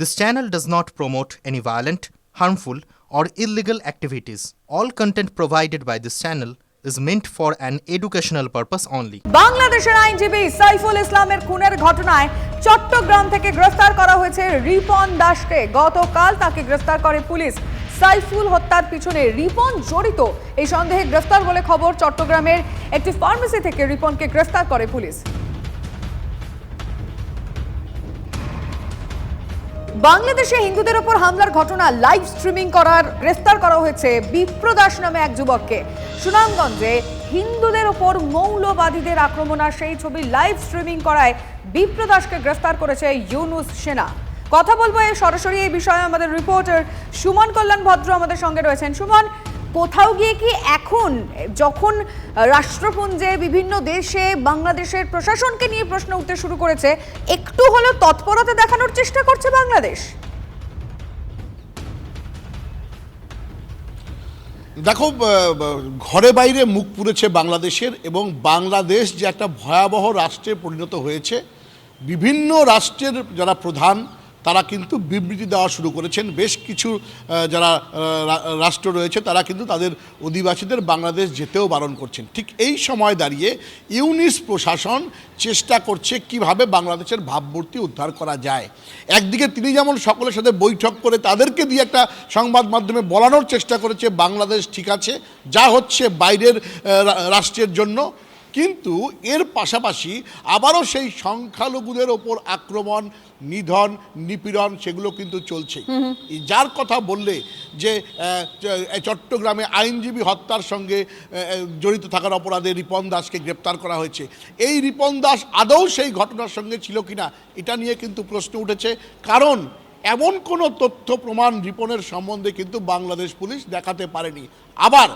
This channel does not promote any violent, harmful, or illegal activities. All content provided by this channel is meant for an educational purpose only. বাংলাদেশের আইনজীবী সাইফুল ইসলামের খুনের ঘটনায় চট্টগ্রাম থেকে গ্রেফতার করা হয়েছে রিপন দাসকে গতকাল তাকে গ্রেফতার করে পুলিশ সাইফুল হত্যার পিছনে রিপন জড়িত এই সন্দেহে গ্রেফতার বলে খবর চট্টগ্রামের একটি ফার্মেসি থেকে রিপনকে গ্রেফতার করে পুলিশ বাংলাদেশে হিন্দুদের ওপর হামলার ঘটনা লাইভ স্ট্রিমিং করার গ্রেফতার করা হয়েছে বিপ্রদাস নামে এক যুবককে। সুনামগঞ্জে হিন্দুদের ওপর মৌলবাদীদের আক্রমণ আর সেই ছবি লাইভ স্ট্রিমিং করায় বিপ্রদাসকে গ্রেফতার করেছে ইউনুস সেনা। কথা বলব সরাসরি এই বিষয়ে আমাদের রিপোর্টার সুমন কল্যাণ ভদ্র আমাদের সঙ্গে রয়েছেন। সুমন কোথাও গিয়ে কি এখন, যখন রাষ্ট্রপুঞ্জে বিভিন্ন দেশে বাংলাদেশের প্রশাসনকে নিয়ে প্রশ্ন উঠতে শুরু করেছে, একটু হলেও তৎপরতা দেখানোর চেষ্টা করছে বাংলাদেশ? দেখো ঘরে বাইরে মুখ পুড়েছে বাংলাদেশের এবং বাংলাদেশ যে একটা ভয়াবহ রাষ্ট্রে পরিণত হয়েছে, বিভিন্ন রাষ্ট্রের যারা প্রধান তারা কিন্তু বিবৃতি দেওয়া শুরু করেছেন। বেশ কিছু যারা রাষ্ট্র রয়েছে, তারা কিন্তু তাদের অধিবাসীদের বাংলাদেশ যেতেও বারণ করছেন। ঠিক এই সময় দাঁড়িয়ে ইউনিস প্রশাসন চেষ্টা করছে কীভাবে বাংলাদেশের ভাবমূর্তি উদ্ধার করা যায়। একদিকে তিনি যেমন সকলের সাথে বৈঠক করে তাদেরকে দিয়ে একটা সংবাদ মাধ্যমে বলানোর চেষ্টা করেছে, বাংলাদেশ ঠিক আছে, যা হচ্ছে বাইরের রাষ্ট্রের জন্য। কিন্তু এর পাশাপাশি আবারও সেই সংখ্যালঘুদের ওপর আক্রমণ নিধন নিপীড়ন সেগুলো কিন্তু চলছে। যার কথা বললে যে চট্টগ্রামে আইনজীবী হত্যার সঙ্গে জড়িত থাকার অপরাধে রিপন দাসকে গ্রেপ্তার করা হয়েছে। এই রিপন দাস আদৌ সেই ঘটনার সঙ্গে ছিল কিনা এটা নিয়ে কিন্তু প্রশ্ন উঠেছে। কারণ এমন কোনো তথ্য প্রমাণ রিপনের সম্বন্ধে কিন্তু বাংলাদেশ পুলিশ দেখাতে পারেনি। আবার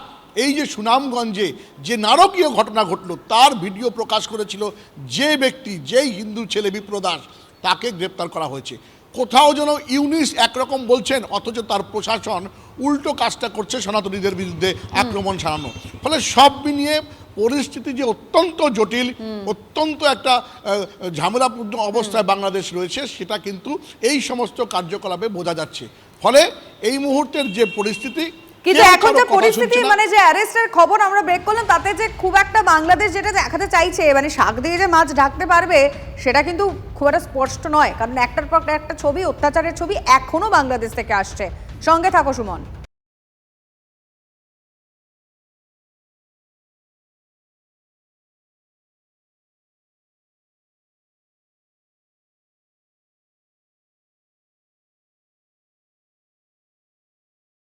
এই যে সুনামগঞ্জে যে নারকীয় ঘটনা ঘটলো তার ভিডিও প্রকাশ করেছিল যে ব্যক্তি যেই হিন্দু ছেলে বিপ্রদাস তাকে গ্রেপ্তার করা হয়েছে। কোথাও যেন ইউনিস একরকম বলছেন অথচ তার প্রশাসন উল্টো কাজটা করছে সনাতনীদের বিরুদ্ধে আক্রমণ সারানো। ফলে সব মিলিয়ে পরিস্থিতি যে অত্যন্ত জটিল অত্যন্ত একটা ঝামেলাপূর্ণ অবস্থায় বাংলাদেশ রয়েছে সেটা কিন্তু এই সমস্ত কার্যকলাপে বোঝা যাচ্ছে। ফলে এই মুহূর্তের যে পরিস্থিতি কিন্তু এখন যে পরিস্থিতি মানে যে অ্যারেস্টের খবর আমরা ব্রেক করলাম তাতে যে খুব একটা বাংলাদেশ যেটা দেখাতে চাইছে মানে শাক দিয়ে যে মাছ ঢাকতে পারবে সেটা কিন্তু খুব একটা স্পষ্ট নয়। কারণ একটার পর একটা ছবি অত্যাচারের ছবি এখনও বাংলাদেশ থেকে আসছে। সঙ্গে থাকো সুমন।